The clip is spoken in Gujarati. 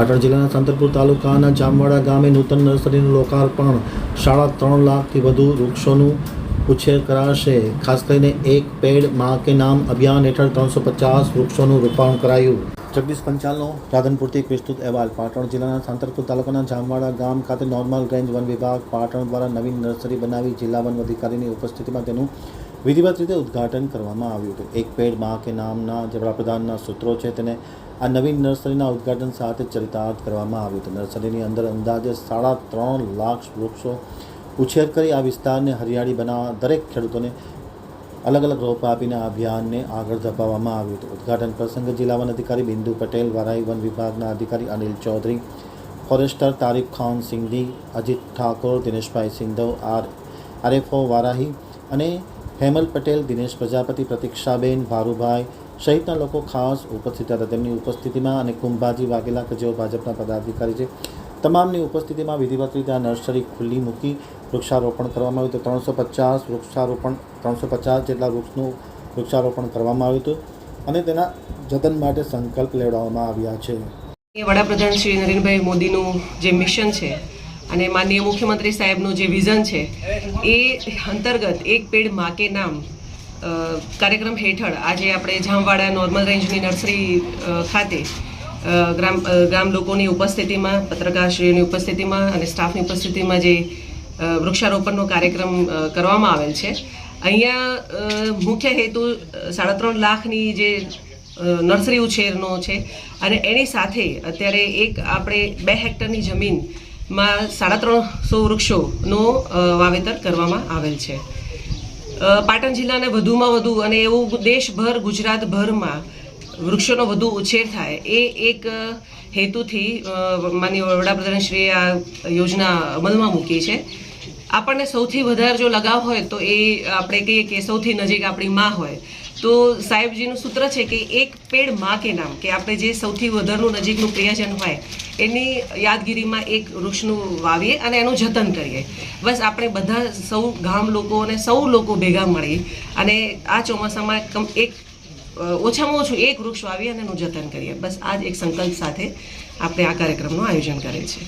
પાટણ જિલ્લાના સંતરપુર તાલુકાના જામવાડા ગામે નૂતન નર્સરીનું લોકાર્પણ. સાડા ત્રણ લાખથી વધુ વૃક્ષોનું ઉછેર કરાશે. ખાસ કરીને એક પેડમાં કે નામ અભિયાન હેઠળ ત્રણસો પચાસ વૃક્ષોનું રોપાણ કરાયું. જગદીશ પંચાલનો રાધનપુરથી વિસ્તૃત અહેવાલ. પાટણ જિલ્લાના સાંતરપુર તાલુકાના જામવાડા ગામ ખાતે નોર્મલ રેન્જ વન વિભાગ પાટણ દ્વારા નવીન નર્સરી બનાવી જિલ્લા વન અધિકારીની ઉપસ્થિતિમાં તેનું વિધિવત રીતે ઉદ્ઘાટન કરવામાં આવ્યું હતું. એક પેડ મા કે નામના જે વડાપ્રધાનના સૂત્રો છે તેને આ નવીન નર્સરીના ઉદ્ઘાટન સાથે ચરિતાર્થ કરવામાં આવ્યું હતું. નર્સરીની અંદર અંદાજે સાડા ત્રણ લાખ વૃક્ષો ઉછેર કરી આ વિસ્તારને હરિયાળી બનાવવા દરેક ખેડૂતોને અલગ અલગ રોપ આપીને આ અભિયાનને આગળ ધપાવવામાં આવ્યું હતું. ઉદ્ઘાટન પ્રસંગે જિલ્લા વન અધિકારી બિંદુ પટેલ, વરાઈ વન વિભાગના અધિકારી Anil Chaudhary, forester Tarif Khan Singhi Ajit Thakor, Dineshbhai Sindhav, R RFO Varahi અને હેમલ પટેલ, દિનેશ પ્રજાપતિ, પ્રતિક્ષાબેન, ભારુભાઈ સહિતના લોકો ખાસ ઉપસ્થિત હતા. તેમની ઉપસ્થિતિમાં અને કુંભાજી, વાઘેલા કે જેઓ ભાજપના પદાધિકારી છે, તમામની ઉપસ્થિતિમાં વિધિવત રીતે આ નર્સરી ખુલ્લી મૂકી વૃક્ષારોપણ કરવામાં આવ્યું હતું. ત્રણસો પચાસ વૃક્ષારોપણ, ત્રણસો પચાસ જેટલા વૃક્ષનું વૃક્ષારોપણ કરવામાં આવ્યું હતું અને તેના જતન માટે સંકલ્પ લેવડાવવામાં આવ્યા છે. વડાપ્રધાન શ્રી નરેન્દ્રભાઈ મોદીનું જે મિશન છે અને માનનીય મુખ્યમંત્રી સાહેબનું જે વિઝન છે, એ અંતર્ગત એક પેડ મા કે નામ કાર્યક્રમ હેઠળ આજે આપણે જામવાડા નોર્મલ રેન્જની નર્સરી ખાતે ગ્રામ ગામ લોકોની ઉપસ્થિતિમાં, પત્રકારશ્રીઓની ઉપસ્થિતિમાં અને સ્ટાફની ઉપસ્થિતિમાં જે વૃક્ષારોપણનો કાર્યક્રમ કરવામાં આવેલ છે. અહીંયા મુખ્ય હેતુ સાડા ત્રણ લાખની જે નર્સરી ઉછેરનો છે અને એની સાથે અત્યારે એક આપણે બે હેક્ટરની જમીનમાં સાડા ત્રણસો વૃક્ષોનું વાવેતર કરવામાં આવેલ છે. પાટણ જિલ્લાને વધુમાં વધુ અને એવું દેશભર, ગુજરાતભરમાં વૃક્ષોનો વધુ ઉછેર થાય એ એક હેતુથી માનનીય વડાપ્રધાનશ્રીએ આ યોજના અમલમાં મૂકી છે. આપણને સૌથી વધારે જો લગાવ હોય તો એ આપણે કહીએ કે સૌથી નજીક આપણી માં હોય. તો સાહેબજીનું સૂત્ર છે કે એક પેડમાં કે નામ, કે આપણે જે સૌથી વધારનું નજીકનું પ્રિયજન હોય, એની યાદગીરીમાં એક વૃક્ષનું વાવીએ અને એનું જતન કરીએ. બસ આપણે બધા સૌ ગામ લોકો અને સૌ લોકો ભેગા મળી અને આ ચોમાસામાં કમ એક ઓછામાં ઓછું એક વૃક્ષ વાવીએ અને એનું જતન કરીએ. બસ આ જ એક સંકલ્પ સાથે આપણે આ કાર્યક્રમનું આયોજન કરે છે